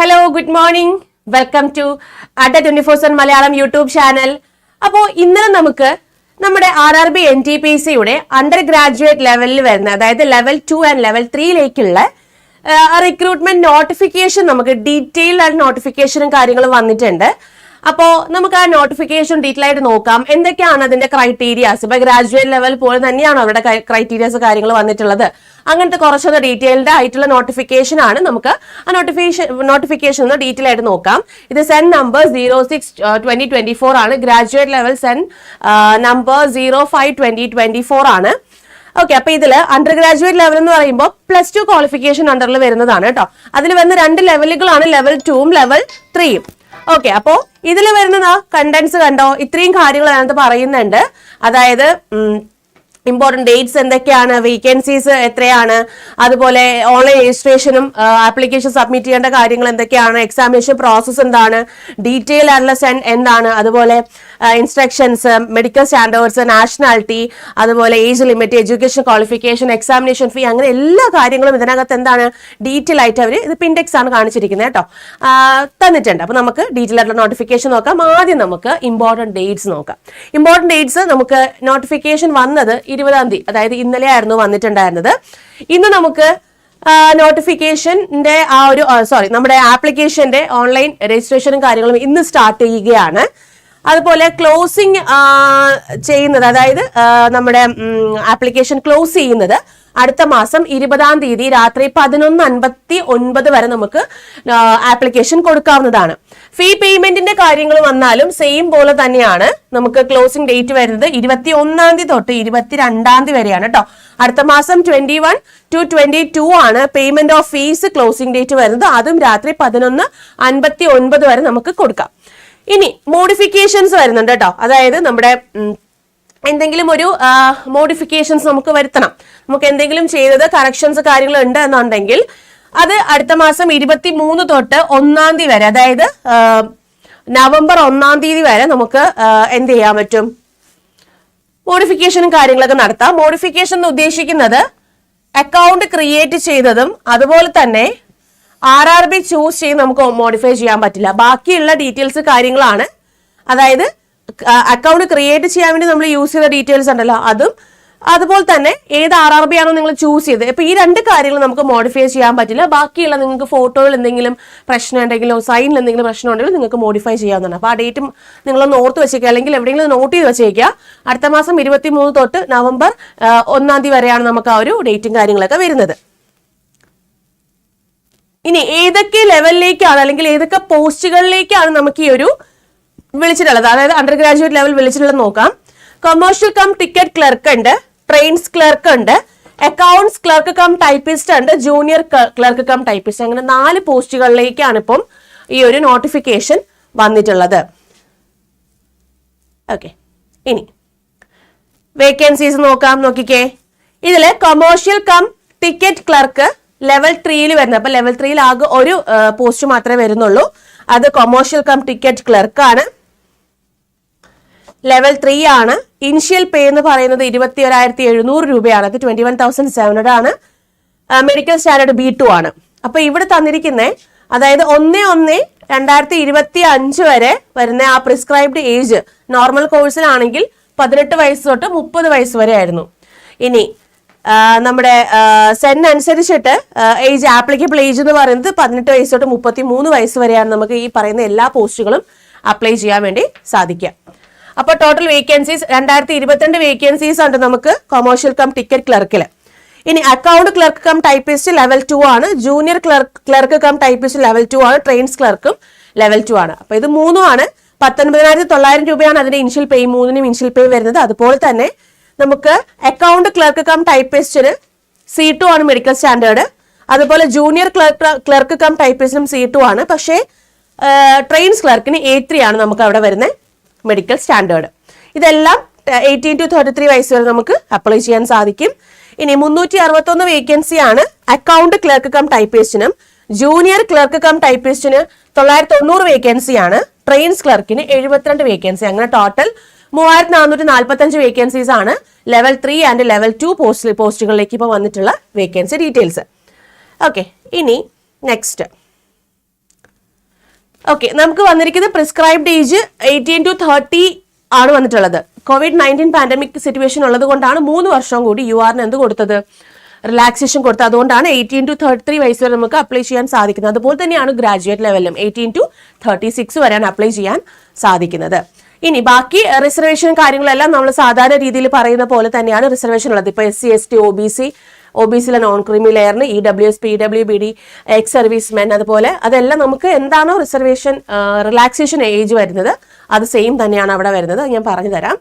Hello good morning welcome to ada twenty four seven Malayalam YouTube channel അപ്പോൾ ഇന്നലെ നമുക്ക് നമ്മുടെ R R B N T P സിയുടെ under graduate ലെവലിൽ വരുന്ന അതായത് ലെവൽ ടു ആൻഡ് ലെവൽ ത്രീയിലേക്കുള്ള റിക്രൂട്ട്മെന്റ് നോട്ടിഫിക്കേഷൻ നമുക്ക് ഡീറ്റെയിൽഡ് ആയിട്ട് നോട്ടിഫിക്കേഷനും കാര്യങ്ങളും വന്നിട്ടുണ്ട്. അപ്പോ നമുക്ക് ആ നോട്ടിഫിക്കേഷൻ ഡീറ്റെയിൽ ആയിട്ട് നോക്കാം. എന്തൊക്കെയാണ് അതിന്റെ ക്രൈറ്റീരിയാസ് ഇപ്പൊ ഗ്രാജുവേറ്റ് ലെവൽ പോലെ തന്നെയാണ് അവരുടെ ക്രൈറ്റീരിയാസ് കാര്യങ്ങൾ വന്നിട്ടുള്ളത്. അങ്ങനത്തെ കുറച്ചൊന്ന് ഡീറ്റെയിൽഡ് ആയിട്ടുള്ള നോട്ടിഫിക്കേഷൻ ആണ് നമുക്ക് ആ നോട്ടിഫിക്കേഷൻ നോട്ടിഫിക്കേഷൻ ഒന്ന് ഡീറ്റെയിൽ ആയിട്ട് നോക്കാം. ഇത് CEN number zero six twenty twenty four ആണ്. Graduate level CEN number zero five twenty twenty four ആണ്. ഓക്കെ അപ്പൊ ഇതിൽ അണ്ടർ ഗ്രാജുവേറ്റ് ലെവൽ എന്ന് പറയുമ്പോൾ പ്ലസ് ടു ക്വാളിഫിക്കേഷൻ അണ്ടറിൽ വരുന്നതാണ് കേട്ടോ. അതിൽ വന്ന് രണ്ട് ലെവലുകളാണ് ലെവൽ ടൂവും ലെവൽ ത്രീയും ഓക്കെ അപ്പോ ഇതിൽ വരുന്ന കണ്ടന്റ്സ് കണ്ടോ? ഇത്രയും കാര്യങ്ങൾ അതിനകത്ത് പറയുന്നുണ്ട്. അതായത് ഇമ്പോർട്ടന്റ് ഡേറ്റ്സ് എന്തൊക്കെയാണ് വേക്കൻസീസ് എത്രയാണ് അതുപോലെ ഓൺലൈൻ രജിസ്ട്രേഷനും ആപ്ലിക്കേഷൻ സബ്മിറ്റ് ചെയ്യേണ്ട കാര്യങ്ങൾ എന്തൊക്കെയാണ് എക്സാമിനേഷൻ പ്രോസസ്സ് എന്താണ് ഡീറ്റെയിൽ സെൻ- എന്താണ് അതുപോലെ ഇൻസ്ട്രക്ഷൻസ് മെഡിക്കൽ സ്റ്റാൻഡേർഡ്സ് നാഷണാലിറ്റി അതുപോലെ age limit education qualification examination fee അങ്ങനെ എല്ലാ കാര്യങ്ങളും ഇതിനകത്ത് എന്താണ് ഡീറ്റെയിൽ ആയിട്ട് അവർ ഇത് പിൻഡെക്സ് ആണ് കാണിച്ചിരിക്കുന്നത് കേട്ടോ. തന്നിട്ടുണ്ട്. അപ്പൊ നമുക്ക് ഡീറ്റെയിൽ ആയിട്ടുള്ള നോട്ടിഫിക്കേഷൻ നോക്കാം. ആദ്യം നമുക്ക് ഇമ്പോർട്ടന്റ് ഡേറ്റ്സ് നോക്കാം. ഇമ്പോർട്ടന്റ് ഡേറ്റ്സ് നമുക്ക് നോട്ടിഫിക്കേഷൻ വന്നത് ഇരുപതാം തീയതി അതായത് ഇന്നലെ ആയിരുന്നു വന്നിട്ടുണ്ടായിരുന്നത്. ഇന്ന് നമുക്ക് നോട്ടിഫിക്കേഷന്റെ ആ ഒരു സോറി നമ്മുടെ ആപ്ലിക്കേഷന്റെ ഓൺലൈൻ രജിസ്ട്രേഷനും കാര്യങ്ങളും ഇന്ന് സ്റ്റാർട്ട് ചെയ്യുകയാണ്. അതുപോലെ ക്ലോസിങ് ചെയ്യുന്നത് അതായത് നമ്മുടെ ആപ്ലിക്കേഷൻ ക്ലോസ് ചെയ്യുന്നത് അടുത്ത മാസം ഇരുപതാം തീയതി രാത്രി പതിനൊന്ന് അൻപത്തി ഒൻപത് വരെ നമുക്ക് ആപ്ലിക്കേഷൻ കൊടുക്കാവുന്നതാണ്. ഫീ പേയ്മെന്റിന്റെ കാര്യങ്ങൾ വന്നാലും സെയിം പോലെ തന്നെയാണ് നമുക്ക് ക്ലോസിംഗ് ഡേറ്റ് വരുന്നത് ഇരുപത്തി ഒന്നാം തീയതി തൊട്ട് ഇരുപത്തിരണ്ടാം തീയതി വരെയാണ് കേട്ടോ അടുത്ത മാസം twenty one to twenty two ആണ് payment of fees closing date വരുന്നത്. അതും രാത്രി പതിനൊന്ന് അൻപത്തി ഒൻപത് വരെ നമുക്ക് കൊടുക്കാം. ഇനി മോഡിഫിക്കേഷൻസ് വരുന്നുണ്ട് കേട്ടോ അതായത് നമ്മുടെ എന്തെങ്കിലും ഒരു മോഡിഫിക്കേഷൻസ് നമുക്ക് വരുത്തണം. നമുക്ക് എന്തെങ്കിലും ചെയ്തത് കറക്ഷൻസ് കാര്യങ്ങൾ ഉണ്ട് എന്നുണ്ടെങ്കിൽ അത് അടുത്ത മാസം ഇരുപത്തി മൂന്ന് തൊട്ട് ഒന്നാം തീയതി വരെ അതായത് നവംബർ ഒന്നാം തീയതി വരെ നമുക്ക് എന്ത് ചെയ്യാൻ പറ്റും? മോഡിഫിക്കേഷനും കാര്യങ്ങളൊക്കെ നടത്താം. മോഡിഫിക്കേഷൻ എന്ന് ഉദ്ദേശിക്കുന്നത് അക്കൗണ്ട് ക്രിയേറ്റ് ചെയ്തതും അതുപോലെ തന്നെ ആർ ആർ ബി ചൂസ് ചെയ്ത് നമുക്ക് മോഡിഫൈ ചെയ്യാൻ പറ്റില്ല. ബാക്കിയുള്ള ഡീറ്റെയിൽസ് കാര്യങ്ങളാണ്. അതായത് അക്കൗണ്ട് ക്രിയേറ്റ് ചെയ്യാൻ വേണ്ടി നമ്മൾ യൂസ് ചെയ്ത ഡീറ്റെയിൽസ് ഉണ്ടല്ലോ അതും അതുപോലെ തന്നെ ഏത് ആർ ആർ ബി ആണോ നിങ്ങൾ ചൂസ് ചെയ്തത്. ഇപ്പൊ ഈ രണ്ട് കാര്യങ്ങൾ നമുക്ക് മോഡിഫൈ ചെയ്യാൻ പറ്റില്ല. ബാക്കിയുള്ള നിങ്ങൾക്ക് ഫോട്ടോയിൽ എന്തെങ്കിലും പ്രശ്നം ഉണ്ടെങ്കിലോ സൈനിൽ എന്തെങ്കിലും പ്രശ്നം ഉണ്ടെങ്കിലും നിങ്ങൾക്ക് മോഡിഫൈ ചെയ്യാവുന്നതാണ്. അപ്പൊ ആ ഡേറ്റും നിങ്ങളൊന്ന് ഓർത്ത് വെച്ചേക്കുക. അല്ലെങ്കിൽ എവിടെയെങ്കിലും നോട്ട് ചെയ്ത് വെച്ചേക്കുക. അടുത്ത മാസം ഇരുപത്തി മൂന്ന് തൊട്ട് നവംബർ ഒന്നാം തീയതി വരെയാണ് നമുക്ക് ആ ഒരു ഡേറ്റും കാര്യങ്ങളൊക്കെ വരുന്നത്. ഇനി ഏതൊക്കെ ലെവലിലേക്കാണ് അല്ലെങ്കിൽ ഏതൊക്കെ പോസ്റ്റുകളിലേക്കാണ് നമുക്ക് ഈ ഒരു വിളിച്ചിട്ടുള്ളത്? അതായത് അണ്ടർ ഗ്രാജുവേറ്റ് ലെവൽ വിളിച്ചിട്ടുള്ളത് നോക്കാം. കൊമേഴ്ഷ്യൽ കം ടിക്കറ്റ് ക്ലർക്ക് ഉണ്ട് ട്രെയിൻസ് ക്ലർക്ക് ഉണ്ട് അക്കൗണ്ട്സ് ക്ലർക്ക് കം ടൈപ്പിസ്റ്റ് ഉണ്ട് ജൂനിയർ ക്ലർക്ക് കം ടൈപ്പിസ്റ്റ് അങ്ങനെ നാല് പോസ്റ്റുകളിലേക്കാണ് ഇപ്പം ഈ ഒരു നോട്ടിഫിക്കേഷൻ വന്നിട്ടുള്ളത്. ഓക്കെ ഇനി വേക്കൻസീസ് നോക്കാം നോക്കിക്കേ. ഇതിൽ commercial cum ticket clerk level ത്രീയിൽ വരുന്നത്. അപ്പൊ ലെവൽ ത്രീയിൽ ആകെ ഒരു പോസ്റ്റ് മാത്രമേ വരുന്നുള്ളൂ. അത് കൊമേഴ്ഷ്യൽ കം ടിക്കറ്റ് ക്ലർക്ക് ആണ്. ലെവൽ ത്രീ ആണ്. ഇനിഷ്യൽ പേ എന്ന് പറയുന്നത് ഇരുപത്തി ഒരായിരത്തി എഴുന്നൂറ് രൂപയാണ്. അത് twenty one thousand seven hundred ആണ് മെഡിക്കൽ സ്റ്റാൻഡേർഡ് ബി ടു ആണ്. അപ്പൊ ഇവിടെ തന്നിരിക്കുന്നത് അതായത് ഒന്ന് ഒന്ന് രണ്ടായിരത്തി ഇരുപത്തി അഞ്ച് വരെ വരുന്ന ആ പ്രിസ്ക്രൈബ്ഡ് ഏജ് നോർമൽ കോഴ്സിലാണെങ്കിൽ പതിനെട്ട് വയസ്സ് തൊട്ട് മുപ്പത് വയസ്സ് വരെ ആയിരുന്നു. ഇനി നമ്മുടെ സെൻ അനുസരിച്ചിട്ട് ഏജ് ആപ്ലിക്കബിൾ ഏജ് എന്ന് പറയുന്നത് പതിനെട്ട് വയസ്സ് തൊട്ട് മുപ്പത്തി മൂന്ന് വയസ്സ് വരെയാണ് നമുക്ക് ഈ പറയുന്ന എല്ലാ പോസ്റ്റുകളും അപ്ലൈ ചെയ്യാൻ വേണ്ടി സാധിക്കുക. അപ്പോൾ ടോട്ടൽ വേക്കൻസീസ് രണ്ടായിരത്തി ഇരുപത്തിരണ്ട് വേക്കൻസീസ് ഉണ്ട് നമുക്ക് കൊമേഴ്ഷ്യൽ കം ടിക്കറ്റ് ക്ലർക്കിൽ ഇനി account clerk cum typist level two ആണ് junior clerk clerk cum typist level two ആണ് ട്രെയിൻസ് ക്ലർക്കും ലെവൽ ടു ആണ്. അപ്പോൾ ഇത് മൂന്നും ആണ്. പത്തൊൻപതിനായിരത്തി തൊള്ളായിരം രൂപയാണ് അതിന്റെ ഇനിഷ്യൽ പേ മൂന്നിനും ഇനിഷ്യൽ പേ വരുന്നത്. അതുപോലെ തന്നെ നമുക്ക് അക്കൗണ്ട് ക്ലർക്ക് കം ടൈപ്പിസ്റ്റിന് സി ടു ആണ് മെഡിക്കൽ സ്റ്റാൻഡേർഡ് അതുപോലെ ജൂനിയർ ക്ലർക്ക് ക്ലർക്ക് കം ടൈപ്പിസ്റ്റിനും സി ടു ആണ്. പക്ഷേ ട്രെയിൻസ് ക്ലർക്കിന് എ ത്രീ ആണ് നമുക്ക് അവിടെ വരുന്ന മെഡിക്കൽ സ്റ്റാൻഡേർഡ് ഇതെല്ലാം എയ്റ്റീൻ ടു തേർട്ടി ത്രീ വയസ്സ് വരെ നമുക്ക് അപ്ലൈ ചെയ്യാൻ സാധിക്കും. ഇനി മുന്നൂറ്റി അറുപത്തൊന്ന് വേക്കൻസി ആണ് അക്കൗണ്ട് ക്ലർക്ക് കം ടൈപ്പിസ്റ്റിനും ജൂനിയർ ക്ലർക്ക് കം ടൈപ്പിസ്റ്റിന് തൊള്ളായിരത്തി തൊണ്ണൂറ് വേക്കൻസി ആണ്. ട്രെയിൻസ് ക്ലർക്കിന് എഴുപത്തിരണ്ട് വേക്കൻസി അങ്ങനെ ടോട്ടൽ മൂവായിരത്തി നാനൂറ്റി നാൽപ്പത്തി അഞ്ച് വേക്കൻസീസ് ആണ് level three and level two post പോസ്റ്റുകളിലേക്ക് ഇപ്പോൾ വന്നിട്ടുള്ള വേക്കൻസി ഡീറ്റെയിൽസ് ഓക്കെ ഇനി നെക്സ്റ്റ് ഓക്കെ നമുക്ക് വന്നിരിക്കുന്നത് prescribed age eighteen to thirty ആണ് വന്നിട്ടുള്ളത്. കോവിഡ് നയന്റീൻ പാൻഡമിക് സിറ്റുവേഷൻ ഉള്ളത് കൊണ്ടാണ് മൂന്ന് വർഷം കൂടി യു ആറിന് എന്ത് കൊടുത്തത്? റിലാക്സേഷൻ കൊടുത്തത്. അതുകൊണ്ടാണ് എയ്റ്റീൻ ടു തേർട്ടി ത്രീ വയസ്സ് വരെ നമുക്ക് അപ്ലൈ ചെയ്യാൻ സാധിക്കുന്നത്. അതുപോലെ തന്നെയാണ് ഗ്രാജുവേറ്റ് ലെവലിലും എയ്റ്റീൻ ടു തേർട്ടി സിക്സ് വരെയാണ് അപ്ലൈ ചെയ്യാൻ സാധിക്കുന്നത്. ഇനി ബാക്കി റിസർവേഷൻ കാര്യങ്ങളെല്ലാം നമ്മൾ സാധാരണ രീതിയിൽ പറയുന്ന പോലെ തന്നെയാണ് റിസർവേഷൻ ഉള്ളത്. ഇപ്പൊ S C S T O B C O B സിയിലെ non creamy ലെയറിന് E W S P W B D ex servicemen അതുപോലെ അതെല്ലാം നമുക്ക് എന്താണോ റിസർവേഷൻ റിലാക്സേഷൻ ഏജ് വരുന്നത് അത് സെയിം തന്നെയാണ് അവിടെ വരുന്നത്. ഞാൻ പറഞ്ഞു തരാം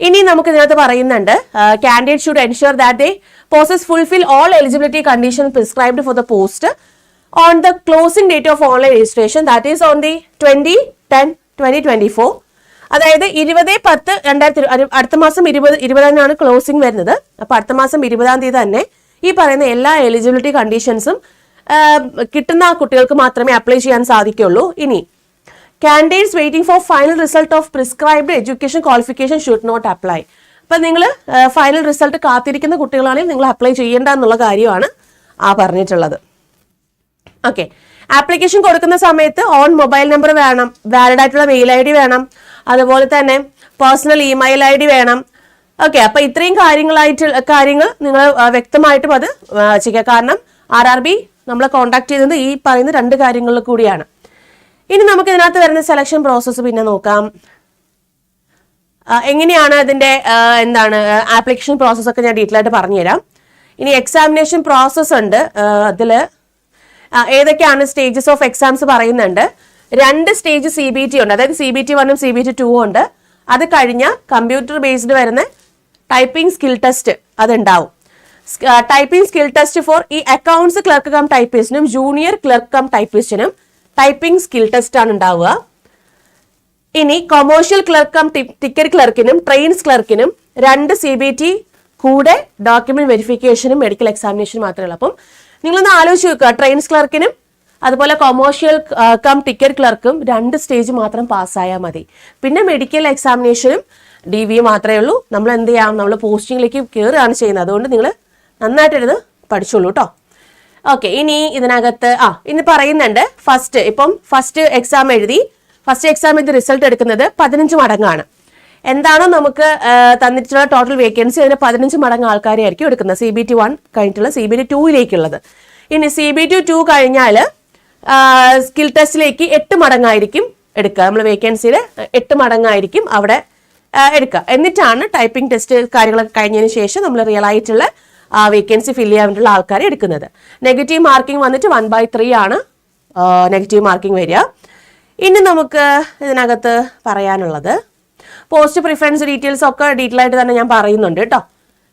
ഇനി നമുക്ക് ഇതിനകത്ത് പറയുന്നുണ്ട് candidate should ensure that they possess fulfil all eligibility condition prescribed for the post on the closing date of online registration that is on the twenty ten twenty twenty four അതായത് ഇരുപത് പത്ത് രണ്ടായിരത്തി അടുത്ത മാസം ഇരുപത് ഇരുപതിനാണ് ക്ലോസിംഗ് വരുന്നത്. അപ്പൊ അടുത്ത മാസം ഇരുപതാം തീയതി തന്നെ ഈ പറയുന്ന എല്ലാ എലിജിബിലിറ്റി കണ്ടീഷൻസും കിട്ടുന്ന കുട്ടികൾക്ക് മാത്രമേ അപ്ലൈ ചെയ്യാൻ സാധിക്കുള്ളൂ. ഇനി candidates waiting for final result of prescribed education qualification should not apply അപ്പം നിങ്ങൾ ഫൈനൽ റിസൾട്ട് കാത്തിരിക്കുന്ന കുട്ടികളാണെങ്കിൽ നിങ്ങൾ അപ്ലൈ ചെയ്യേണ്ട എന്നുള്ള കാര്യമാണ് ആ പറഞ്ഞിട്ടുള്ളത്. ഓക്കെ ആപ്ലിക്കേഷൻ കൊടുക്കുന്ന സമയത്ത് ഓൺ മൊബൈൽ നമ്പർ വേണം. വാലിഡ് ആയിട്ടുള്ള മെയിൽ ഐ ഡി വേണം. അതുപോലെ തന്നെ പേഴ്സണൽ ഇമെയിൽ ഐ ഡി വേണം. ഓക്കെ അപ്പൊ ഇത്രയും കാര്യങ്ങളായിട്ട് കാര്യങ്ങൾ നിങ്ങൾ വ്യക്തമായിട്ടും അത് ചെയ്യുക. കാരണം ആർ ആർ ബി നമ്മളെ കോൺടാക്ട് ചെയ്യുന്നത് ഈ പറയുന്ന രണ്ട് കാര്യങ്ങളിൽ കൂടിയാണ്. ഇനി നമുക്ക് ഇതിനകത്ത് വരുന്ന സെലക്ഷൻ പ്രോസസ്സ് പിന്നെ നോക്കാം. എങ്ങനെയാണ് അതിന്റെ എന്താണ് ആപ്ലിക്കേഷൻ പ്രോസസ്സ് ഒക്കെ ഞാൻ ഡീറ്റെയിൽ ആയിട്ട് പറഞ്ഞുതരാം. ഇനി എക്സാമിനേഷൻ പ്രോസസ്സ് ഉണ്ട് അതിൽ ഏതൊക്കെയാണ് സ്റ്റേജസ് ഓഫ് എക്സാംസ് പറയുന്നുണ്ട്. രണ്ട് സ്റ്റേജ് സി ബി ടി ഉണ്ട്. അതായത് സി ബി ടി വണ്ണും സി ബി ടി ടു ഉണ്ട്. അത് കഴിഞ്ഞ കമ്പ്യൂട്ടർ ബേസ്ഡ് വരുന്ന ടൈപ്പിംഗ് സ്കിൽ ടെസ്റ്റ് അതുണ്ടാവും. ടൈപ്പിംഗ് സ്കിൽ ടെസ്റ്റ് ഫോർ ഈ അക്കൗണ്ട്സ് ക്ലർക്ക് കം ടൈപ്പിസ്റ്റിനും ജൂനിയർ ക്ലർക്ക് കം ടൈപ്പിസ്റ്റിനും ടൈപ്പിംഗ് സ്കിൽ ടെസ്റ്റ് ആണ് ഉണ്ടാവുക. ഇനി കൊമേഴ്ഷ്യൽ ക്ലർക്ക് കം ടിക്കറ്റ് ക്ലർക്കിനും ട്രെയിൻസ് ക്ലർക്കിനും രണ്ട് സി ബി ടി കൂടെ ഡോക്യുമെന്റ് വെരിഫിക്കേഷനും മെഡിക്കൽ എക്സാമിനേഷനും മാത്രമേ ഉള്ളൂ. അപ്പം നിങ്ങളൊന്ന് ആലോചിച്ച് നോക്കുക. ട്രെയിൻസ് ക്ലർക്കിനും അതുപോലെ കൊമേഴ്ഷ്യൽ കം ടിക്കറ്റ് ക്ലർക്കും രണ്ട് സ്റ്റേജ് മാത്രം പാസ്സായാൽ മതി. പിന്നെ മെഡിക്കൽ എക്സാമിനേഷനും ഡി വി മാത്രമേ ഉള്ളൂ. നമ്മൾ എന്ത് ചെയ്യാം? നമ്മൾ പോസ്റ്റിങ്ങിലേക്ക് കയറുകയാണ് ചെയ്യുന്നത്. അതുകൊണ്ട് നിങ്ങൾ നന്നായിട്ടിരുന്ന് പഠിച്ചോളൂ കേട്ടോ ഓക്കെ ഇനി ഇതിനകത്ത് ആ ഇനി പറയുന്നുണ്ട് ഫസ്റ്റ് ഇപ്പം ഫസ്റ്റ് എക്സാം എഴുതി ഫസ്റ്റ് എക്സാം ഇത് റിസൾട്ട് എടുക്കുന്നത് പതിനഞ്ച് മടങ്ങാണ്. എന്താണോ നമുക്ക് തന്നിട്ടുള്ള ടോട്ടൽ വേക്കൻസി അതിന് പതിനഞ്ച് മടങ്ങ് ആൾക്കാരെ ആയിരിക്കും എടുക്കുന്നത്. സി ബി ടി വൺ കഴിഞ്ഞിട്ടുള്ള സി ബി ടി ടൂയിലേക്കുള്ളത് ഇനി സി ബി ടി ടു കഴിഞ്ഞാൽ സ്കിൽ ടെസ്റ്റിലേക്ക് എട്ട് മടങ്ങായിരിക്കും എടുക്കുക. നമ്മൾ വേക്കൻസിയിൽ എട്ട് മടങ്ങായിരിക്കും അവിടെ എടുക്കുക. എന്നിട്ടാണ് ടൈപ്പിംഗ് ടെസ്റ്റ് കാര്യങ്ങളൊക്കെ കഴിഞ്ഞതിന് ശേഷം നമ്മൾ റിയൽ ആയിട്ടുള്ള വേക്കൻസി ഫില്ല് ചെയ്യാൻ വേണ്ടിയുള്ള ആൾക്കാരെ എടുക്കുന്നത്. നെഗറ്റീവ് മാർക്കിംഗ് വന്നിട്ട് വൺ ബൈ ത്രീ ആണ് നെഗറ്റീവ് മാർക്കിംഗ് വരിക. ഇനി നമുക്ക് ഇതിനകത്ത് പറയാനുള്ളത്. പോസ്റ്റ് പ്രിഫറൻസ് ഡീറ്റെയിൽസ് ഒക്കെ ഡീറ്റെയിൽ ആയിട്ട് തന്നെ ഞാൻ പറയുന്നുണ്ട് കേട്ടോ.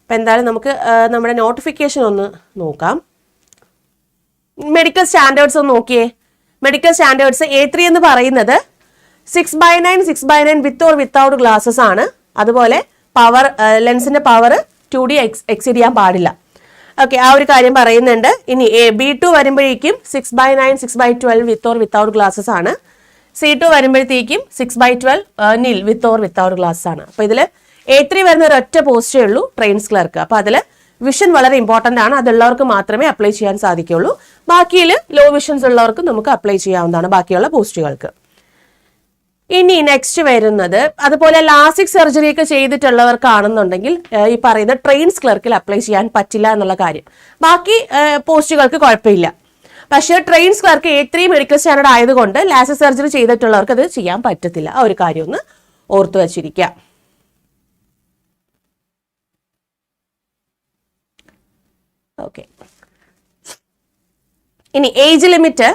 അപ്പം എന്തായാലും നമുക്ക് നമ്മുടെ നോട്ടിഫിക്കേഷൻ ഒന്ന് നോക്കാം. മെഡിക്കൽ സ്റ്റാൻഡേർഡ്സ് ഒന്ന് നോക്കിയേ. മെഡിക്കൽ സ്റ്റാൻഡേർഡ്സ് എ ത്രീ എന്ന് പറയുന്നത് six by nine six by nine with or without glasses ആണ്. അതുപോലെ പവർ ലെൻസിന്റെ power two D ex exceed ചെയ്യാൻ പാടില്ല. ഓക്കെ ആ ഒരു കാര്യം പറയുന്നുണ്ട്. ഇനി എ ബി ടു വരുമ്പോഴേക്കും six by nine six by twelve with or without glasses ആണ്. സി ടു വരുമ്പോഴത്തേക്കും six by twelve nil with or without glasses ആണ്. അപ്പൊ ഇതിൽ എ ത്രീ വരുന്ന ഒരു ഒറ്റ പോസ്റ്റേ ഉള്ളൂ ട്രെയിൻസ് ക്ലർക്ക്. അപ്പൊ അതിൽ വിഷൻ വളരെ ഇമ്പോർട്ടന്റ് ആണ്. അതുള്ളവർക്ക് മാത്രമേ അപ്ലൈ ചെയ്യാൻ സാധിക്കുള്ളൂ. ബാക്കിയിൽ ലോ വിഷൻസ് ഉള്ളവർക്ക് നമുക്ക് അപ്ലൈ ചെയ്യാവുന്നതാണ് ബാക്കിയുള്ള പോസ്റ്റുകൾക്ക് ഇനി നെക്സ്റ്റ് വരുന്നത് അതുപോലെ ലാസിക് സർജറി ഒക്കെ ചെയ്തിട്ടുള്ളവർക്കാണെന്നുണ്ടെങ്കിൽ ഈ പറയുന്ന ട്രെയിൻസ് ക്ലർക്കിൽ അപ്ലൈ ചെയ്യാൻ പറ്റില്ല എന്നുള്ള കാര്യം. ബാക്കി പോസ്റ്റുകൾക്ക് കുഴപ്പമില്ല. പക്ഷേ trains clerk A three medical standard ആയതുകൊണ്ട് ലാസിക് സർജറി ചെയ്തിട്ടുള്ളവർക്ക് അത് ചെയ്യാൻ പറ്റത്തില്ല. ആ ഒരു കാര്യം ഒന്ന് ഓർത്തു വച്ചിരിക്കുക. ഓക്കെ ഇനി ഏജ് ലിമിറ്റ്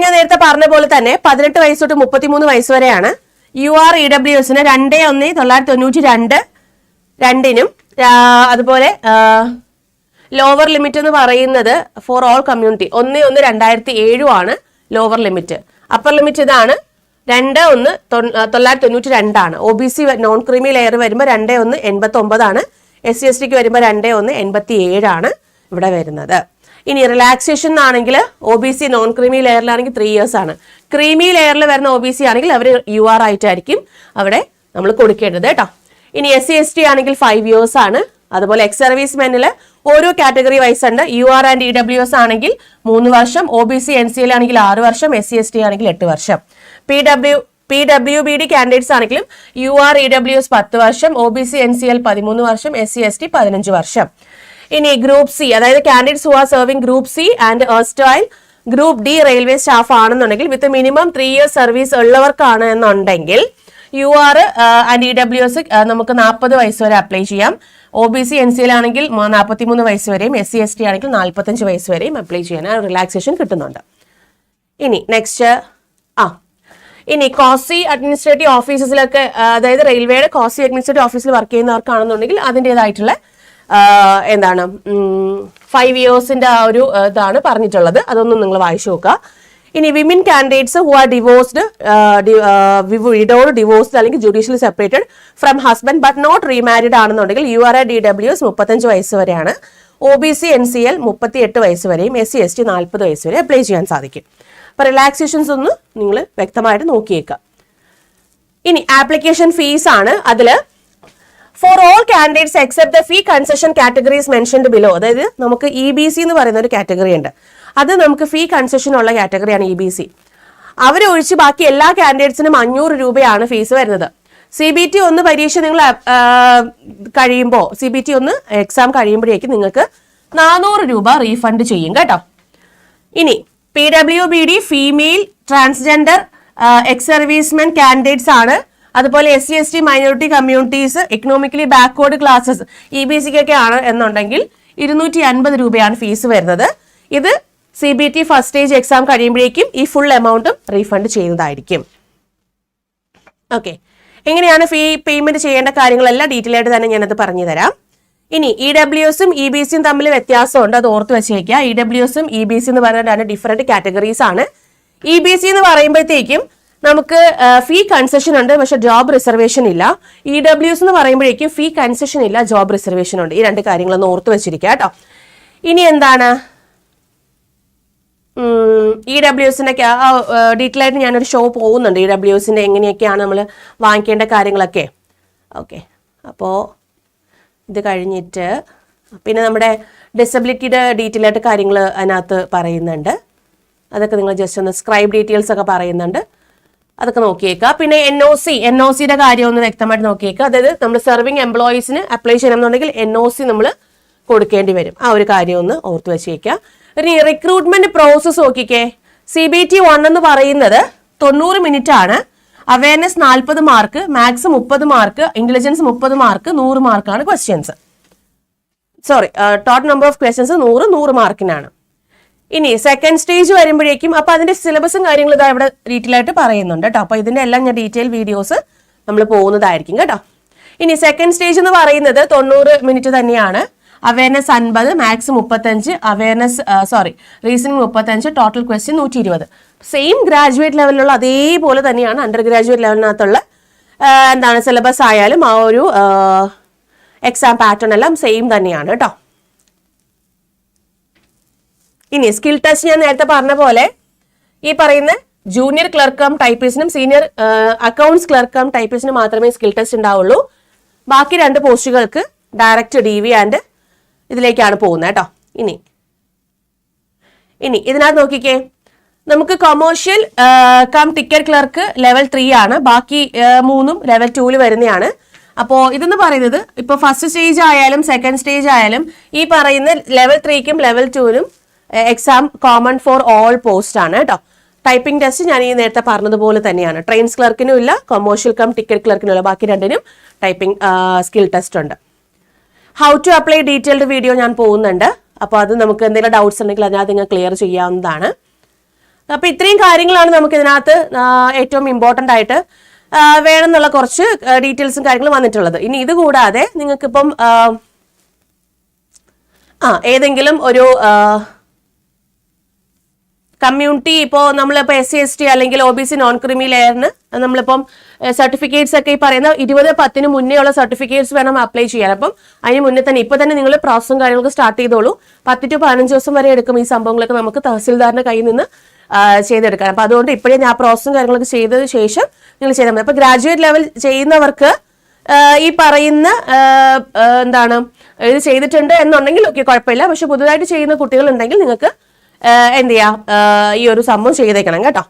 ഞാൻ നേരത്തെ പറഞ്ഞ പോലെ തന്നെ പതിനെട്ട് വയസ്സ് തൊട്ട് മുപ്പത്തിമൂന്ന് വയസ്സ് വരെയാണ്. യു ആർ ഇ ഡബ്ല്യു എസിന് രണ്ട് ഒന്ന് തൊള്ളായിരത്തി തൊണ്ണൂറ്റി രണ്ട് രണ്ടിനും അതുപോലെ ലോവർ ലിമിറ്റ് എന്ന് പറയുന്നത് ഫോർ ഓൾ കമ്മ്യൂണിറ്റി ഒന്ന് ഒന്ന് രണ്ടായിരത്തി ഏഴും ആണ് ലോവർ ലിമിറ്റ് അപ്പർ ലിമിറ്റ് ഇതാണ് രണ്ട് ഒന്ന് തൊള്ളായിരത്തി തൊണ്ണൂറ്റി രണ്ടാണ്. O B C non creamy layer വരുമ്പോൾ രണ്ട് ഒന്ന് എൺപത്തി ഒമ്പതാണ് എസ് സി എസ് ടിക്ക് വരുമ്പോൾ രണ്ട് ഒന്ന് എൺപത്തി ഏഴാണ് ഇവിടെ വരുന്നത്. ഇനി റിലാക്സേഷൻ ആണെങ്കിൽ O B C non creamy ലെയറിലാണെങ്കിൽ three years ആണ്. ക്രീമി ലെയറിൽ വരുന്ന ഒ ബി സി ആണെങ്കിൽ അവർ യു ആർ ആയിട്ടായിരിക്കും അവിടെ നമ്മൾ കൊടുക്കേണ്ടത് കേട്ടോ. ഇനി എസ് സി എസ് ടി ആണെങ്കിൽ ഫൈവ് ഇയേഴ്സ് ആണ്. അതുപോലെ എക്സ് സർവീസ് മെനിൽ ഓരോ കാറ്റഗറി വൈസ് ഉണ്ട്. U R and E W S ആണെങ്കിൽ മൂന്ന് വർഷം O B C N C L ആണെങ്കിൽ ആറ് വർഷം എസ് സി എസ് ടി ആണെങ്കിൽ എട്ട് വർഷം. P W P W B D candidates ആണെങ്കിലും U R E W S പത്ത് വർഷം O B C N C L പതിമൂന്ന് വർഷം എസ് സി എസ് ടി പതിനഞ്ച് വർഷം. ഇനി ഗ്രൂപ്പ് സി അതായത് candidates who are serving group C and erstwhile group D railway staff ആണെന്നുണ്ടെങ്കിൽ with minimum three year service ഉള്ളവർക്കാണ് എന്നുണ്ടെങ്കിൽ U R and E W S നമുക്ക് നാൽപ്പത് വയസ്സ് വരെ അപ്ലൈ ചെയ്യാം. O B C N C L ആണെങ്കിൽ നാൽപ്പത്തിമൂന്ന് വയസ്സ് വരെയും എസ് സി എസ് ടി ആണെങ്കിൽ നാൽപ്പത്തഞ്ച് വയസ്സ് വരെയും അപ്ലൈ ചെയ്യാൻ റിലാക്സേഷൻ കിട്ടുന്നുണ്ട്. ഇനി നെക്സ്റ്റ് ആ ഇനി കോസി അഡ്മിനിസ്ട്രേറ്റീവ് ഓഫീസസിലൊക്കെ അതായത് റെയിൽവേയുടെ കോസി അഡ്മിനിസ്ട്രേറ്റീവ് ഓഫീസിൽ വർക്ക് ചെയ്യുന്നവർക്കാണെന്നുണ്ടെങ്കിൽ അതിന്റെതായിട്ടുള്ള എന്താണ് ഫൈവ് ഇയേഴ്സിന്റെ ആ ഒരു ഇതാണ് പറഞ്ഞിട്ടുള്ളത്. അതൊന്നും നിങ്ങൾ വായിച്ചു നോക്കുക. ഇനി women candidates who are divorced widowed divorced അല്ലെങ്കിൽ judicially separated from husband but not remarried ആണെന്നുണ്ടെങ്കിൽ U R A D W S മുപ്പത്തഞ്ച് വയസ്സ് വരെയാണ്. O B C N C L മുപ്പത്തി എട്ട് വയസ്സ് വരെയും എസ് സി എസ് ടി നാൽപ്പത് വയസ്സ് വരെ അപ്ലൈ ചെയ്യാൻ സാധിക്കും. അപ്പൊ റിലാക്സേഷൻസ് ഒന്ന് നിങ്ങൾ വ്യക്തമായിട്ട് നോക്കിയേക്കുക. ഇനി ആപ്ലിക്കേഷൻ ഫീസ് ആണ്. അതിൽ for all candidates except the fee concession categories mentioned below അതായത് നമുക്ക് ഇ ബി സി എന്ന് പറയുന്ന ഒരു കാറ്റഗറി ഉണ്ട്. അത് നമുക്ക് ഫീ കൺസെഷൻ ഉള്ള കാറ്റഗറിയാണ് ഇ ബി സി അവരൊഴിച്ച് ബാക്കി എല്ലാ കാൻഡിഡേറ്റ്സിനും അഞ്ഞൂറ് രൂപയാണ് ഫീസ് വരുന്നത്. സി ബി ടി ഒന്ന് പരീക്ഷ നിങ്ങൾ കഴിയുമ്പോൾ സി ബി ടി ഒന്ന് എക്സാം കഴിയുമ്പോഴേക്കും നിങ്ങൾക്ക് നാനൂറ് രൂപ റീഫണ്ട് ചെയ്യും കേട്ടോ. ഇനി P W B D female transgender ex servicemen candidates ആണ് അതുപോലെ S C S T minority communities economically backward classes E B സിക്കൊക്കെ ആണ് എന്നുണ്ടെങ്കിൽ ഇരുന്നൂറ്റി അൻപത് രൂപയാണ് ഫീസ് വരുന്നത്. ഇത് C B T first stage exam കഴിയുമ്പോഴേക്കും ഈ ഫുൾ എമൗണ്ടും റീഫണ്ട് ചെയ്യുന്നതായിരിക്കും. ഓക്കെ എങ്ങനെയാണ് ഫീ പേയ്മെന്റ് ചെയ്യേണ്ട കാര്യങ്ങളെല്ലാം ഡീറ്റെയിൽ ആയിട്ട് തന്നെ ഞാനത് പറഞ്ഞു തരാം. ഇനി ഇ ഡബ്ല്യു എസും ഇ ബി സിയും തമ്മിൽ വ്യത്യാസമുണ്ട്. അത് ഓർത്ത് വെച്ചേക്കുക. ഇ ഡബ്ല്യു എസും ഇ ബി സി എന്ന് പറയുന്ന രണ്ട് ഡിഫറെന്റ് കാറ്റഗറീസ് ആണ്. ഇ ബി സി എന്ന് പറയുമ്പോഴത്തേക്കും നമുക്ക് ഫീ കൺസെഷൻ ഉണ്ട് പക്ഷെ ജോബ് റിസർവേഷൻ ഇല്ല. ഇ ഡബ്ല്യൂസ് എന്ന് പറയുമ്പോഴേക്കും ഫീ കൺസെഷൻ ഇല്ല ജോബ് റിസർവേഷൻ ഉണ്ട്. ഈ രണ്ട് കാര്യങ്ങളൊന്ന് ഓർത്ത് വെച്ചിരിക്കുക കേട്ടോ. ഇനി എന്താണ്? ഇ ഡബ്ല്യു എസിന്റെ ഡീറ്റെയിൽ ആയിട്ട് ഞാനൊരു ഷോ പോകുന്നുണ്ട്. ഇ ഡബ്ല്യു എസിന്റെ എങ്ങനെയൊക്കെയാണ് നമ്മൾ വാങ്ങിക്കേണ്ട കാര്യങ്ങളൊക്കെ. ഓക്കെ. അപ്പോൾ ഇത് കഴിഞ്ഞിട്ട് പിന്നെ നമ്മുടെ ഡിസബിലിറ്റിയുടെ ഡീറ്റെയിൽ ആയിട്ട് കാര്യങ്ങൾ അതിനകത്ത് പറയുന്നുണ്ട്. അതൊക്കെ നിങ്ങൾ ജസ്റ്റ് ഒന്ന് സ്ക്രൈബ് ഡീറ്റെയിൽസ് ഒക്കെ പറയുന്നുണ്ട്. അതൊക്കെ നോക്കിയേക്കാം പിന്നെ N O C N O സിയുടെ കാര്യം ഒന്ന് വ്യക്തമായിട്ട് നോക്കിയേക്കുക. അതായത് നമ്മൾ സെർവിങ് എംപ്ലോയീസിന് അപ്ലൈ ചെയ്യണമെന്നുണ്ടെങ്കിൽ എൻ ഒ സി നമ്മൾ കൊടുക്കേണ്ടി വരും. ആ ഒരു കാര്യം ഒന്ന് ഓർത്ത് വെച്ചേക്കുക. ഇനി റിക്രൂട്ട്മെന്റ് പ്രോസസ്സ് നോക്കിക്കേ. സി ബി ടി വൺ എന്ന് പറയുന്നത് തൊണ്ണൂറ് മിനിറ്റ് ആണ്. അവയർനെസ് നാൽപ്പത് മാർക്ക് മാത്സ് മുപ്പത് മാർക്ക് ഇന്റലിജൻസ് മുപ്പത് മാർക്ക് നൂറ് മാർക്കാണ് questions sorry total number of questions നൂറ് നൂറ് മാർക്കിനാണ് ഇനി സെക്കൻഡ് സ്റ്റേജ് വരുമ്പോഴേക്കും അപ്പൊ അതിന്റെ സിലബസും കാര്യങ്ങളും ഇതാ ഇവിടെ ഡീറ്റെയിൽ ആയിട്ട് പറയുന്നുണ്ട് കേട്ടോ. അപ്പൊ ഇതിന്റെ എല്ലാം ഞാൻ ഡീറ്റെയിൽ വീഡിയോസ് നമ്മൾ പോകുന്നതായിരിക്കും കേട്ടോ. ഇനി സെക്കൻഡ് സ്റ്റേജ് എന്ന് പറയുന്നത് തൊണ്ണൂറ് മിനിറ്റ് തന്നെയാണ്. അവയർനെസ് അൻപത് മാക്സ് മുപ്പത്തഞ്ച് അവയർനെസ് സോറി റീസണിങ് മുപ്പത്തഞ്ച് ടോട്ടൽ ക്വസ്റ്റ്യൻ നൂറ്റി ഇരുപത് സെയിം ഗ്രാജുവേറ്റ് ലെവലിലുള്ള അതേപോലെ തന്നെയാണ് അണ്ടർ ഗ്രാജുവേറ്റ് ലെവലിനകത്തുള്ള എന്താണ് സിലബസ് ആയാലും ആ ഒരു എക്സാം പാറ്റേൺ എല്ലാം സെയിം തന്നെയാണ് കേട്ടോ. ഇനി സ്കിൽ ടെസ്റ്റ് ഞാൻ നേരത്തെ പറഞ്ഞ പോലെ ഈ പറയുന്ന ജൂനിയർ ക്ലർക്കം ടൈപ്പിസ്റ്റിനും സീനിയർ അക്കൗണ്ട്സ് ക്ലർക്കം ടൈപ്പിസ്റ്റിനും മാത്രമേ സ്കിൽ ടെസ്റ്റ് ഉണ്ടാവുള്ളൂ. ബാക്കി രണ്ട് പോസ്റ്റുകൾക്ക് ഡയറക്റ്റ് ഡി വി ആൻഡ് ഇതിലേക്കാണ് പോകുന്നത് കേട്ടോ. ഇനി ഇനി ഇതിനകത്ത് നോക്കിക്കേ. നമുക്ക് commercial cum ticket clerk level three ആണ്. ബാക്കി മൂന്നും ലെവൽ ടൂവിൽ വരുന്നതാണ്. അപ്പോൾ ഇതെന്ന് പറയുന്നത് ഇപ്പൊ ഫസ്റ്റ് സ്റ്റേജ് ആയാലും സെക്കൻഡ് സ്റ്റേജ് ആയാലും ഈ പറയുന്ന ലെവൽ ത്രീക്കും level ടൂവിനും exam common for all post ആണ് കേട്ടോ ടൈപ്പിംഗ് ടെസ്റ്റ് ഞാൻ ഈ നേരത്തെ പറഞ്ഞതുപോലെ തന്നെയാണ്. ട്രെയിൻസ് ക്ലർക്കിനും ഇല്ല കൊമേഴ്ഷ്യൽ കം ടിക്കറ്റ് ക്ലർക്കിനും ഇല്ല. ബാക്കി രണ്ടിനും ടൈപ്പിംഗ് സ്കിൽ ടെസ്റ്റ് ഉണ്ട്. How to apply detailed video ഞാൻ പോകുന്നുണ്ട്. അപ്പോൾ അത് നമുക്ക് എന്തെങ്കിലും ഡൗട്ട്സ് ഉണ്ടെങ്കിൽ അതിനകത്ത് നിങ്ങൾ ക്ലിയർ ചെയ്യാവുന്നതാണ്. അപ്പോൾ ഇത്രയും കാര്യങ്ങളാണ് നമുക്ക് ഇതിനകത്ത് ഏറ്റവും ഇമ്പോർട്ടന്റ് ആയിട്ട് വേണം വേണമെന്നുള്ള കുറച്ച് ഡീറ്റെയിൽസും കാര്യങ്ങളും വന്നിട്ടുള്ളത്. ഇനി ഇത് കൂടാതെ നിങ്ങൾക്കിപ്പം ആ, ഏതെങ്കിലും ഒരു കമ്മ്യൂണിറ്റി ഇപ്പോൾ നമ്മളിപ്പോൾ എസ് സി എസ് ടി അല്ലെങ്കിൽ O B C non creamy ലെയറിന് നമ്മളിപ്പം സർട്ടിഫിക്കറ്റ്സ് ഒക്കെ ഈ പറയുന്ന ഇരുപത് പത്തിന് മുന്നേ ഉള്ള സർട്ടിഫിക്കറ്റ്സ് വേണം അപ്ലൈ ചെയ്യാൻ. അപ്പം അതിന് മുന്നേ തന്നെ ഇപ്പൊ തന്നെ നിങ്ങൾ പ്രോസസ്സും കാര്യങ്ങളൊക്കെ സ്റ്റാർട്ട് ചെയ്തോളൂ. പത്ത് ടു പതിനഞ്ച് ദിവസം വരെ എടുക്കും ഈ സംഭവങ്ങളൊക്കെ നമുക്ക് തഹസിൽദാറിന്റെ കയ്യിൽ നിന്ന് ചെയ്തെടുക്കാൻ. അപ്പൊ അതുകൊണ്ട് ഇപ്പോഴേ ഞാൻ പ്രോസസ്സും കാര്യങ്ങളൊക്കെ ചെയ്തതിന് ശേഷം നിങ്ങൾ ചെയ്താൽ മതി. അപ്പൊ ഗ്രാജുവേറ്റ് ലെവൽ ചെയ്യുന്നവർക്ക് ഈ പറയുന്ന എന്താണ് ഇത് ചെയ്തിട്ടുണ്ട് എന്നുണ്ടെങ്കിൽ ഓക്കെ കുഴപ്പമില്ല. പക്ഷെ പുതുതായിട്ട് ചെയ്യുന്ന കുട്ടികളുണ്ടെങ്കിൽ നിങ്ങൾക്ക് എന്ത് ചെയ്യുക ഈ ഒരു സംഭവം ചെയ്തേക്കണം കേട്ടോ.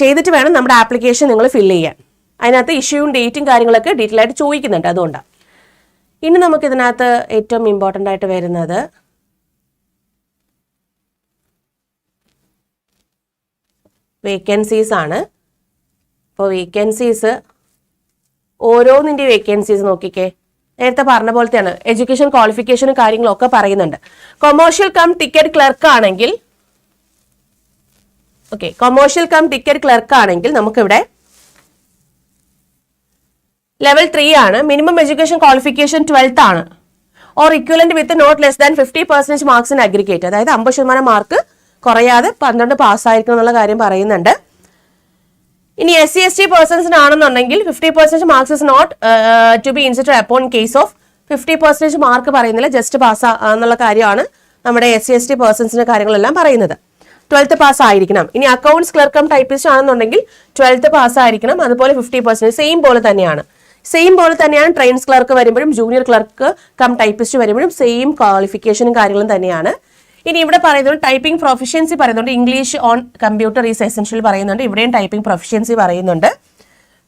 ചെയ്തിട്ട് വേണം നമ്മുടെ ആപ്ലിക്കേഷൻ നിങ്ങൾ ഫില്ല് ചെയ്യാൻ. അതിനകത്ത് ഇഷ്യൂവും ഡേറ്റും കാര്യങ്ങളൊക്കെ ഡീറ്റെയിൽ ആയിട്ട് ചോദിക്കുന്നുണ്ട് അതുകൊണ്ടാണ് ഇനി നമുക്ക് ഇതിനകത്ത് ഏറ്റവും ഇമ്പോർട്ടന്റ് ആയിട്ട് വരുന്നത് വേക്കൻസീസ് ആണ്. അപ്പോൾ വേക്കൻസീസ് ഓരോന്നിന്റെ വേക്കൻസീസ് നോക്കിക്കേ. നേരത്തെ പറഞ്ഞ പോലത്തെയാണ്. എഡ്യൂക്കേഷൻ ക്വാളിഫിക്കേഷനും കാര്യങ്ങളും ഒക്കെ പറയുന്നുണ്ട്. കൊമേഴ്ഷ്യൽ കം ടിക്കറ്റ് ക്ലർക്ക് ആണെങ്കിൽ okay commercial cum ticket clerk ആണെങ്കിൽ നമുക്കിവിടെ ലെവൽ ത്രീ ആണ്. മിനിമം എഡ്യൂക്കേഷൻ ക്വാളിഫിക്കേഷൻ ട്വൽത്ത് ആണ്. Or equivalent with not less than fifty percentage marks in aggregate അതായത് അമ്പത് ശതമാനം മാർക്ക് കുറയാതെ പന്ത്രണ്ട് പാസ്സായിരിക്കണം എന്നുള്ള കാര്യം പറയുന്നുണ്ട്. ഇനി എസ് സി എസ് ടി പേഴ്സൺസിന് ആണെന്നുണ്ടെങ്കിൽ fifty percent marks is not to be insisted upon case of fifty percentage mark പറയുന്നില്ല ജസ്റ്റ് പാസ് എന്നുള്ള കാര്യമാണ് നമ്മുടെ എസ് സി എസ് ടി പേഴ്സൺസിന്റെ കാര്യങ്ങളെല്ലാം പറയുന്നത്. ട്വൽത്ത് പാസ് ആയിരിക്കണം. ഇനി അക്കൗണ്ട്സ് ക്ലർക്കം ടൈപ്പിസ്റ്റ് ആണെന്നുണ്ടെങ്കിൽ ട്വൽത്ത് പാസ് ആയിരിക്കണം. അതുപോലെ ഫിഫ്റ്റി പെർസെന്റ് സെയിം പോലെ തന്നെയാണ്. സെയിം പോലെ തന്നെയാണ് ട്രെയിൻസ് ക്ലർക്ക് വരുമ്പോഴും ജൂനിയർ ക്ലർക്ക് കം ടൈപ്പിസ്റ്റ് വരുമ്പോഴും സെയിം ക്വാളിഫിക്കേഷനും കാര്യങ്ങളും തന്നെയാണ്. ഇനി ഇവിടെ പറയുന്നത് ടൈപ്പിംഗ് പ്രൊഫിഷ്യൻസി പറയുന്നുണ്ട്. English on computer is essential പറയുന്നുണ്ട്. ഇവിടെയും ടൈപ്പിംഗ് പ്രൊഫിഷ്യൻസി പറയുന്നുണ്ട്.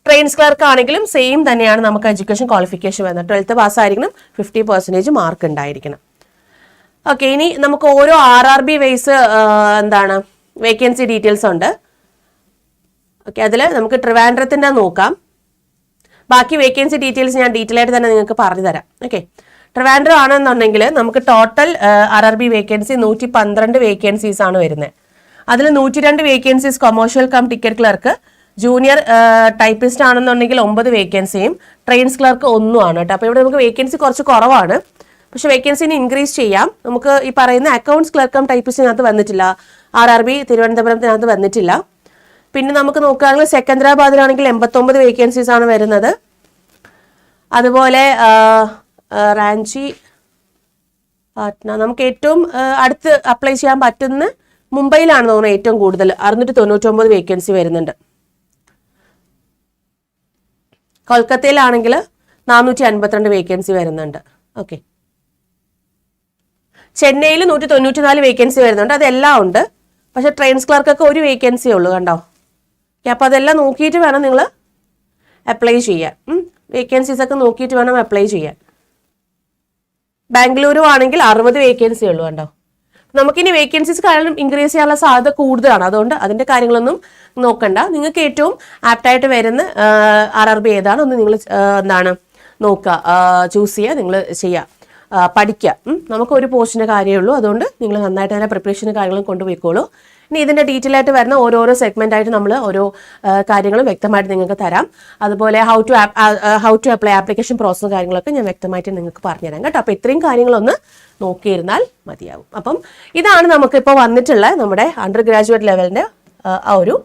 ട്രെയിൻസ് ക്ലർക്ക് ആണെങ്കിലും സെയിം തന്നെയാണ് നമുക്ക് എഡ്യൂക്കേഷൻ ക്വാളിഫിക്കേഷൻ വരുന്നത്. ട്വൽത്ത് പാസ് ആയിരിക്കണം. ഫിഫ്റ്റി പെർസെന്റേജ് മാർക്ക് ഉണ്ടായിരിക്കണം. ഓക്കെ ഇനി നമുക്ക് ഓരോ ആർ ആർ ബി വൈസ് എന്താണ്? വേക്കൻസി ഡീറ്റെയിൽസ് ഉണ്ട്. ഓക്കെ അതിൽ നമുക്ക് ട്രിവാൻഡ്രത്തിന്റെ നോക്കാം. ബാക്കി വേക്കൻസി ഡീറ്റെയിൽസ് ഞാൻ ഡീറ്റെയിൽ ആയിട്ട് തന്നെ നിങ്ങൾക്ക് പറഞ്ഞു തരാം ഓക്കെ ട്രിവാൻഡ്രം ആണെന്നുണ്ടെങ്കിൽ നമുക്ക് total R R B vacancy നൂറ്റി പന്ത്രണ്ട് വേക്കൻസീസ് ആണ് വരുന്നത് അതിൽ നൂറ്റി രണ്ട് vacancies commercial cum ticket clerk junior typist ആണെന്നുണ്ടെങ്കിൽ ഒമ്പത് വേക്കൻസിയും ട്രെയിൻസ് ക്ലർക്ക് ഒന്നും ആണ് കേട്ടോ. അപ്പോൾ ഇവിടെ നമുക്ക് വേക്കൻസി കുറച്ച് കുറവാണ്. പക്ഷെ വേക്കൻസിന് ഇൻക്രീസ് ചെയ്യാം. നമുക്ക് ഈ പറയുന്ന അക്കൗണ്ട്സ് ക്ലർക്കം ടൈപ്പിസ്റ്റിനകത്ത് വന്നിട്ടില്ല. ആർ ആർ ബി തിരുവനന്തപുരത്തിനകത്ത് വന്നിട്ടില്ല. പിന്നെ നമുക്ക് നോക്കുകയാണെങ്കിൽ സെക്കന്ദരാബാദിലാണെങ്കിൽ എൺപത്തൊമ്പത് വേക്കൻസീസ് ആണ് വരുന്നത്. അതുപോലെ റാഞ്ചി പാറ്റ്ന നമുക്ക് ഏറ്റവും അടുത്ത് അപ്ലൈ ചെയ്യാൻ പറ്റുന്ന മുംബൈയിലാണ് തോന്നുന്നത് ഏറ്റവും കൂടുതൽ. അറുന്നൂറ്റി തൊണ്ണൂറ്റൊമ്പത് വേക്കൻസി വരുന്നുണ്ട്. കൊൽക്കത്തയിലാണെങ്കിൽ നാനൂറ്റി അൻപത്തിരണ്ട് വേക്കൻസി വരുന്നുണ്ട്. ഓക്കെ ചെന്നൈയിൽ നൂറ്റി തൊണ്ണൂറ്റി നാല് വേക്കൻസി വരുന്നുണ്ട്. അതെല്ലാം ഉണ്ട്. പക്ഷെ ട്രെയിൻസ് ക്ലർക്കൊക്കെ ഒരു വേക്കൻസി ഉള്ളൂ കണ്ടോ? ഓക്കെ അപ്പോൾ അതെല്ലാം നോക്കിയിട്ട് വേണം നിങ്ങൾ അപ്ലൈ ചെയ്യാൻ. വേക്കൻസീസ് ഒക്കെ നോക്കിയിട്ട് വേണം അപ്ലൈ ചെയ്യാൻ. ബാംഗ്ലൂരു ആണെങ്കിൽ അറുപത് വേക്കൻസി ഉള്ളൂ കണ്ടോ? നമുക്കിനി വേക്കൻസീസ് കാരണം ഇൻക്രീസ് ചെയ്യാനുള്ള സാധ്യത കൂടുതലാണ്. അതുകൊണ്ട് അതിന്റെ കാര്യങ്ങളൊന്നും നോക്കണ്ട. നിങ്ങൾക്ക് ഏറ്റവും ആപ്റ്റായിട്ട് വരുന്ന ആർ ആർ ബി ഏതാണ്? ഒന്ന് നിങ്ങൾ എന്താണ്? നോക്കുക ചൂസ് ചെയ്യുക നിങ്ങൾ ചെയ്യുക. പഠിക്കുക നമുക്ക് ഒരു പോസ്റ്റിന്റെ കാര്യമേ ഉള്ളൂ. അതുകൊണ്ട് നിങ്ങൾ നന്നായിട്ട് തന്നെ പ്രിപ്പറേഷനും കാര്യങ്ങളും കൊണ്ടുപോയിക്കോളൂ. ഇനി ഇതിന്റെ ഡീറ്റെയിൽ ആയിട്ട് വരുന്ന ഓരോരോ സെഗ്മെന്റ് ആയിട്ട് നമ്മൾ ഓരോ കാര്യങ്ങളും വ്യക്തമായിട്ട് നിങ്ങൾക്ക് തരാം. അതുപോലെ how to how to apply application പ്രോസസ്സും കാര്യങ്ങളൊക്കെ ഞാൻ വ്യക്തമായിട്ട് നിങ്ങൾക്ക് പറഞ്ഞുതരാം കേട്ടോ. അപ്പോൾ ഇത്രയും കാര്യങ്ങളൊന്ന് നോക്കിയിരുന്നാൽ മതിയാവും. അപ്പം ഇതാണ് നമുക്കിപ്പോൾ വന്നിട്ടുള്ള നമ്മുടെ അണ്ടർ ഗ്രാജുവേറ്റ് ലെവലിന്റെ ആ ഒരു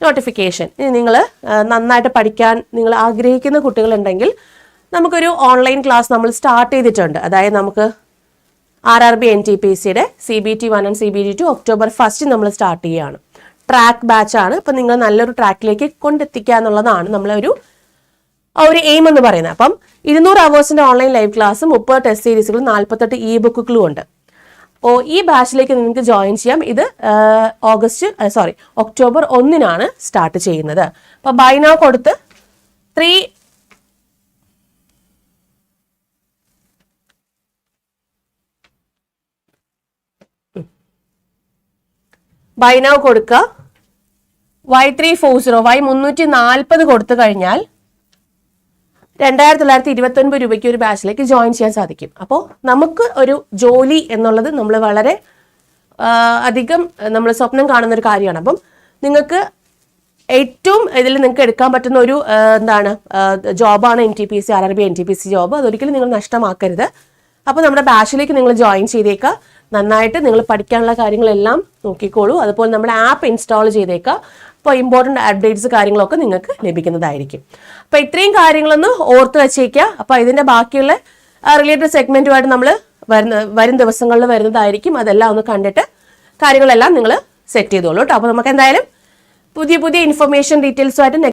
നോട്ടിഫിക്കേഷൻ ഇനി നിങ്ങൾ നന്നായിട്ട് പഠിക്കാൻ നിങ്ങൾ ആഗ്രഹിക്കുന്ന കുട്ടികളുണ്ടെങ്കിൽ നമുക്കൊരു ഓൺലൈൻ ക്ലാസ് നമ്മൾ സ്റ്റാർട്ട് ചെയ്തിട്ടുണ്ട്. അതായത് നമുക്ക് R R B N T P സിയുടെ C B T one and C B T two October first നമ്മൾ സ്റ്റാർട്ട് ചെയ്യുകയാണ്. ട്രാക്ക് ബാച്ച് ആണ്. അപ്പം നിങ്ങൾ നല്ലൊരു ട്രാക്കിലേക്ക് കൊണ്ടെത്തിക്കുക എന്നുള്ളതാണ് നമ്മളൊരു ആ ഒരു എയിം എന്ന് പറയുന്നത്. അപ്പം ഇരുന്നൂറ് അവേഴ്സിന്റെ ഓൺലൈൻ ലൈവ് ക്ലാസ് മുപ്പത് ടെസ്റ്റ് സീരീസുകളും നാൽപ്പത്തെട്ട് ഇ ബുക്കുകളും ഉണ്ട്. അപ്പോൾ ഈ ബാച്ചിലേക്ക് നിങ്ങൾക്ക് ജോയിൻ ചെയ്യാം. ഇത് ഓഗസ്റ്റ് സോറി ഒക്ടോബർ ഒന്നിനാണ് സ്റ്റാർട്ട് ചെയ്യുന്നത്. അപ്പോൾ ബൈനോ കൊടുത്ത് ത്രീ ബൈ കൊടുക്കുക Y three four zero Y മുന്നൂറ്റി നാൽപ്പത് കൊടുത്തു കഴിഞ്ഞാൽ രണ്ടായിരത്തി തൊള്ളായിരത്തി ഇരുപത്തി ഒൻപത് രൂപയ്ക്ക് ഒരു ബാച്ചിലേക്ക് ജോയിൻ ചെയ്യാൻ സാധിക്കും. അപ്പോൾ നമുക്ക് ഒരു ജോലി എന്നുള്ളത് നമ്മൾ വളരെ അധികം നമ്മൾ സ്വപ്നം കാണുന്ന ഒരു കാര്യമാണ്. അപ്പം നിങ്ങൾക്ക് ഏറ്റവും ഇതിൽ നിങ്ങൾക്ക് എടുക്കാൻ പറ്റുന്ന ഒരു എന്താണ് ജോബാണ് N T P C R R B N T P C job അതൊരിക്കലും നിങ്ങൾ നഷ്ടമാക്കരുത്. അപ്പോൾ നമ്മുടെ ബാച്ചിലേക്ക് നിങ്ങൾ ജോയിൻ ചെയ്തേക്കുക നന്നായിട്ട് നിങ്ങൾ പഠിക്കാനുള്ള കാര്യങ്ങളെല്ലാം നോക്കിക്കോളൂ. അതുപോലെ നമ്മുടെ ആപ്പ് ഇൻസ്റ്റാൾ ചെയ്തേക്കുക അപ്പോൾ ഇമ്പോർട്ടന്റ് അപ്ഡേറ്റ്സ് കാര്യങ്ങളൊക്കെ നിങ്ങൾക്ക് ലഭിക്കുന്നതായിരിക്കും. അപ്പോൾ ഇത്രയും കാര്യങ്ങളൊന്ന് ഓർത്ത് വെച്ചേക്കുക അപ്പോൾ ഇതിന്റെ ബാക്കിയുള്ള റിലേറ്റഡ് സെഗ്മെന്റുമായിട്ട് നമ്മൾ വരുന്ന വരും ദിവസങ്ങളിൽ വരുന്നതായിരിക്കും. അതെല്ലാം ഒന്ന് കണ്ടിട്ട് കാര്യങ്ങളെല്ലാം നിങ്ങൾ സെറ്റ് ചെയ്തോളൂ കേട്ടോ അപ്പോൾ നമുക്ക് എന്തായാലും പുതിയ പുതിയ ഇൻഫർമേഷൻ ഡീറ്റെയിൽസുമായിട്ട്